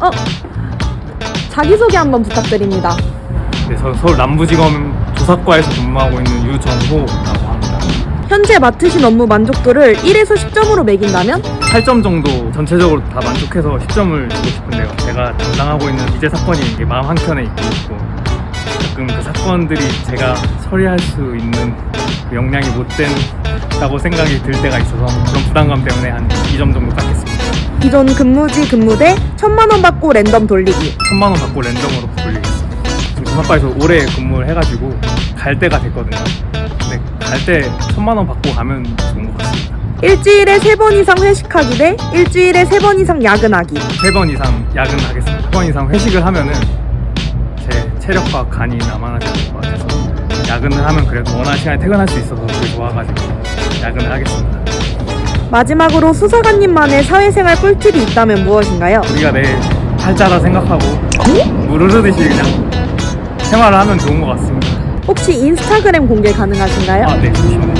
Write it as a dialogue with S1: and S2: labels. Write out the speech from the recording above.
S1: 어, 자기소개 한번 부탁드립니다.
S2: 네, 저 서울 남부지검 조사과에서 근무하고 있는 유정호라고 합니다.
S1: 현재 맡으신 업무 만족도를 1에서 10점으로 매긴다면?
S2: 8점 정도 전체적으로 다 만족해서 10점을 주고 싶은데요. 제가 담당하고 있는 이제 사건이 이게 마음 한켠에 있고 있고 가끔 그 사건들이 제가 처리할 수 있는 그 역량이 못 된다고 생각이 들 때가 있어서 그런 부담감 때문에 한 2점 정도 깎겠습니다.
S1: 기존 근무지 근무대 1000만원 받고 랜덤 돌리기.
S2: 천만 원 받고 랜덤으로 돌리겠습니다. 지금 조사과에서 오래 근무를 해가지고 갈 때가 됐거든요. 근데 갈 때 천만 원 받고 가면 좋은 것 같습니다.
S1: 일주일에 3번 이상 회식하기 대 일주일에 3번 이상 야근하기.
S2: 세 번 이상 야근하겠습니다. 세 번 이상 회식을 하면은 제 체력과 간이 남아나지 않을 것 같아서 야근을 하면 그래도 원하는 시간에 퇴근할 수 있어서 그게 좋아가지고 야근을 하겠습니다.
S1: 마지막으로 수사관님만의 사회생활 꿀팁이 있다면 무엇인가요?
S2: 우리가 내 팔자라 생각하고 물 흐르듯이 그냥 생활을 하면 좋은 것 같습니다.
S1: 혹시 인스타그램 공개 가능하신가요?
S2: 아, 네, 잠시만요.